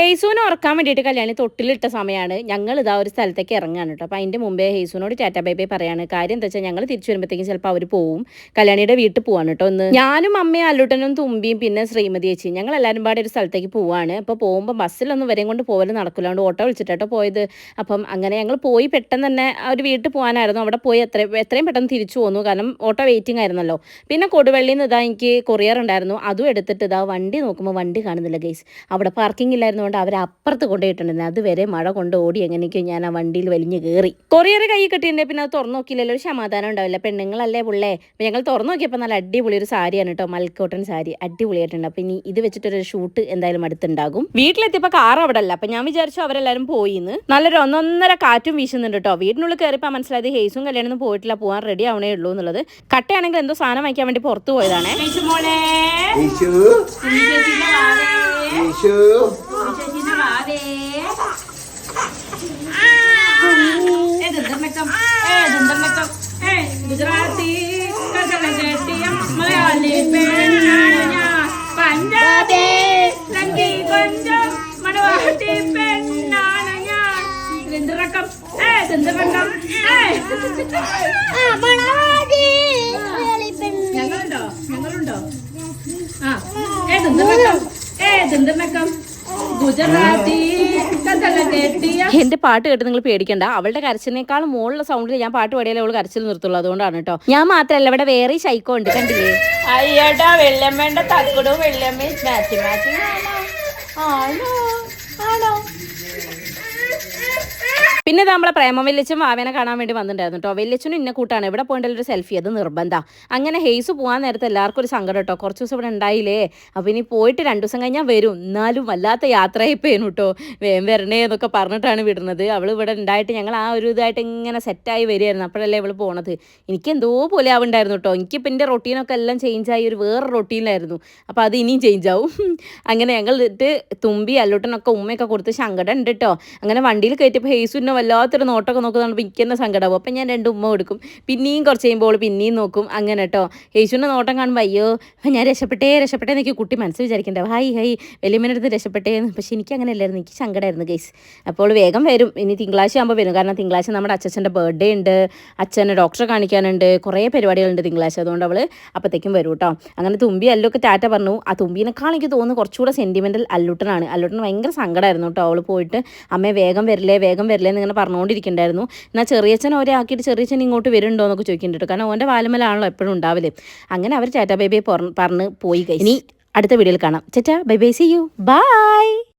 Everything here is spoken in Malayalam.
ഹെയ്സൂനെ ഉറക്കാൻ വേണ്ടിയിട്ട് കല്യാണി തൊട്ടിലിട്ട സമയമാണ് ഞങ്ങൾ ഇതാ ഒരു സ്ഥലത്തേക്ക് ഇറങ്ങാണ് കേട്ടോ. അപ്പോൾ അതിന്റെ മുമ്പേ ഹെയ്സൂനോട് ടാറ്റ ബൈ ബൈ പറയാണ് കാര്യം എന്താ വെച്ചാൽ ഞങ്ങൾ തിരിച്ചു വരുമ്പോഴത്തേക്കും ചിലപ്പോൾ അവർ പോവും. കല്യാണിയുടെ വീട്ടിൽ പോവാണ് കേട്ടോ ഒന്ന് ഞാനും അമ്മയും അല്ലുട്ടനും തുമ്പിയും പിന്നെ ശ്രീമതി ചേച്ചി ഞങ്ങൾ എല്ലാവരും പാടെ ഒരു സ്ഥലത്തേക്ക് പോവാണ്. അപ്പോൾ പോകുമ്പോൾ ബസ്സിലൊന്നും വരെയും കൊണ്ട് പോകലും നടക്കില്ല അതുകൊണ്ട് ഓട്ടോ വിളിച്ചിട്ടോ പോയത്. അപ്പം അങ്ങനെ ഞങ്ങൾ പോയി പെട്ടെന്ന് തന്നെ ഒരു വീട്ടിൽ പോകാനായിരുന്നു അവിടെ പോയി എത്ര എത്രയും പെട്ടെന്ന് തിരിച്ചു പോന്നു. കാരണം ഓട്ടോ വെയിറ്റിംഗ് ആയിരുന്നല്ലോ. പിന്നെ കൊടുവള്ളിയിൽ നിന്ന് ഇതാ എനിക്ക് കൊറിയർ ഉണ്ടായിരുന്നു. അതും എടുത്തിട്ട് ഇതാ വണ്ടി നോക്കുമ്പോൾ വണ്ടി കാണുന്നില്ല ഗൈസ്. അവിടെ പാർക്കിംഗ് ഇല്ലായിരുന്നുകൊണ്ട് അവർ അപ്പുറത്ത് കൊണ്ടുപോയിട്ടുണ്ടായിരുന്നു. അതുവരെ മഴ കൊണ്ട് ഓടി എങ്ങനെയൊക്കെയോ ഞാൻ ആ വണ്ടിയിൽ വലിഞ്ഞ് കയറി. കൊറിയർ കൈ കിട്ടിയിട്ടുണ്ടെങ്കിൽ പിന്നെ അത് തുറന്നു നോക്കിയില്ലല്ലോ ഒരു സമാധാനം ഉണ്ടാവില്ല. പെണ്ണുങ്ങളല്ലേ പുള്ളേ? അപ്പം ഞങ്ങൾ തുറന്നു നോക്കിയപ്പോൾ നല്ല അടിപൊളി ഒരു സാരിയാണ് കേട്ടോ മൽക്കോട്ടൻ സാരി. അടിപൊളിയായിട്ടുണ്ട്. അപ്പം ഇനി ഇത് വെച്ചിട്ടൊരു ഷൂട്ട് എന്തായാലും അടുത്തുണ്ടാകും. വീട്ടിലെത്തിയപ്പോൾ കാർ അവിടെ അല്ല അപ്പം ഞാൻ വിചാരിച്ചു അവരെല്ലാവരും പോയിന്ന്. നല്ലൊരു ഒന്നൊന്നര കാറ്റും വീശുന്നുണ്ട് കേട്ടോ. വീടിനുള്ളിൽ കയറിയപ്പോൾ മനസ്സിലായത് ഹേസും കല്യാണം പോയിട്ടില്ല പോകാൻ റെഡി ആവണേ ഉള്ളൂ എന്നുള്ളത്. കട്ടയാണെങ്കിൽ എന്തോ സാധനം വാങ്ങിക്കാൻ വേണ്ടി പുറത്തു പോയതാണേ. യേശു. ഗുജറാത്തി കഥകളെട്ടിയം മലയാളി പെണ്ണാണ് ഞാൻ. പഞ്ചാബി തങ്കി കൊഞ്ചം മണവാട്ടി പെണ്ണാണ് ഞാൻ. ദിന്തറക്കം ഏ ദിന്തറക്കം ഏ. ഞങ്ങളുണ്ടോ? ഞങ്ങളുണ്ടോ? ആ. ഏ ദിന്തറക്കം ഏ ദിന്തറക്കം ഗുജറാത്തി കഥകളെട്ടിയം എന്റെ പാട്ട് കേട്ട് നിങ്ങൾ പേടിക്കണ്ട. അവളുടെ കരച്ചിനേക്കാളും മുകളിലുള്ള സൗണ്ടിൽ ഞാൻ പാട്ട് പാടിയാലേ അവൾ കരച്ചിൽ നിർത്തുള്ളൂ. അതുകൊണ്ടാണ് കേട്ടോ. ഞാൻ മാത്രല്ല ഇവിടെ വേറെ ശൈക്കോ ഉണ്ട് കണ്ടില്ലേ? അയ്യടാ വെള്ളമ്മേണ്ട തക്കടും വെള്ളമ്മ മാറ്റി മാറ്റി. ആണോ? ആണോ? പിന്നെ നമ്മളെ പ്രേമ വല്യച്ചും വാവേനെ കാണാൻ വേണ്ടി വന്നിട്ടുണ്ടായിരുന്നു കേട്ടോ വല്യച്ചനും ഇന്ന കൂട്ടാണ്. ഇവിടെ പോകേണ്ട ഒരു സെൽഫി അത് നിർബന്ധം. അങ്ങനെ ഹെയ്സ് പോകാൻ നേരത്തെ എല്ലാവർക്കും ഒരു സങ്കടം കേട്ടോ കുറച്ച് ദിവസം ഇവിടെ ഉണ്ടായില്ലേ? അപ്പോൾ ഇനി പോയിട്ട് രണ്ട് ദിവസം കഴിഞ്ഞാൽ വരും. എന്നാലും വല്ലാത്ത യാത്രയായിപ്പോയിരുന്നു കേട്ടോ വേം വരണേ എന്നൊക്കെ പറഞ്ഞിട്ടാണ് വിടുന്നത്. അവൾ ഇവിടെ ഉണ്ടായിട്ട് ഞങ്ങൾ ആ ഒരു ഇതായിട്ട് ഇങ്ങനെ സെറ്റായി വരികയായിരുന്നു. അപ്പോഴല്ലേ ഇവൾ പോണത്. എനിക്ക് എന്തോ പോലെ ആവുണ്ടായിരുന്നു കേട്ടോ എനിക്കിപ്പോൾ എന്റെ റൊട്ടീനൊക്കെ എല്ലാം ചേഞ്ച് ആയി. ഒരു വേറെ റൊട്ടീനിലായിരുന്നു അപ്പോൾ അത് ഇനിയും ചേഞ്ച് ആവും. അങ്ങനെ ഞങ്ങൾ ഇട്ട് തുമ്പി അല്ലൂട്ടനൊക്കെ ഉമ്മയൊക്കെ കൊടുത്ത് സങ്കടം ഉണ്ട് കേട്ടോ അങ്ങനെ വണ്ടിയിൽ കയറ്റിയപ്പോൾ ഹേസുവിനെ വല്ലാത്തൊരു നോട്ടൊക്കെ നോക്കുന്നതാണ് എനിക്ക് തന്നെ സങ്കടമാവും അപ്പം ഞാൻ രണ്ട് ഉമ്മ കൊടുക്കും പിന്നെയും കുറച്ച് കഴിയുമ്പോൾ പിന്നെയും നോക്കും. അങ്ങനെ കേട്ടോ യേശുവിന്റെ നോട്ടം കാണുമ്പോൾ അയ്യോ ഞാൻ രക്ഷപ്പെട്ടേ രക്ഷപ്പെട്ടേ എന്നൊക്കെ കുട്ടി മനസ്സ് വിചാരിക്കേണ്ട. ഹായ് ഹൈ വലിയമ്മേന്റെ അടുത്ത് രക്ഷപ്പെട്ടേ എന്ന്. പക്ഷേ എനിക്ക് അങ്ങനെ അല്ലായിരുന്നു എനിക്ക് സങ്കടമായിരുന്നു ഗൈസ്. അപ്പോൾ വേഗം വരും. ഇനി തിങ്കളാഴ്ച ആകുമ്പോൾ വരും. കാരണം തിങ്കളാഴ്ച നമ്മുടെ അച്ഛന്റെ ബർത്ത്ഡേ ഉണ്ട്. അച്ഛനെ ഡോക്ടറെ കാണിക്കാനുണ്ട്. കുറേ പരിപാടികളുണ്ട് തിങ്കളാഴ്ച. അതുകൊണ്ട് അവൾ അപ്പോഴത്തേക്കും വരും കേട്ടോ അങ്ങനെ തുമ്പി അല്ലൊക്കെ ടാറ്റ പറഞ്ഞു. ആ തുമ്പീനേക്കാൾ എനിക്ക് തോന്നുന്നു കുറച്ചുകൂടെ സെന്റിമെന്റൽ അല്ലുട്ടനാണ്. അല്ലുട്ടൻ ഭയങ്കര സങ്കടമായിരുന്നു കേട്ടോ അവൾ പോയിട്ട് അമ്മ വേഗം വരില്ലേ വേഗം വരില്ലേ എന്ന് ഇങ്ങനെ പറഞ്ഞുകൊണ്ടിരിക്കണ്ടായിരുന്നു. എന്നാൽ ചെറിയച്ഛൻ ഓരോ ആക്കിയിട്ട് ചെറിയച്ഛൻ ഇങ്ങോട്ട് വരുന്നുണ്ടോ എന്നൊക്കെ ചോദിക്കുന്നുണ്ട് കാരണം ഓന്റെ വാലമലാണല്ലോ എപ്പോഴും ഉണ്ടാവില്ലേ അങ്ങനെ അവർ ചേട്ടാ ബേബിയെ പറഞ്ഞ് പോയി കഴിഞ്ഞു ഇനി അടുത്ത വീഡിയോയിൽ കാണാം. ചേട്ടാ bye bye see you bye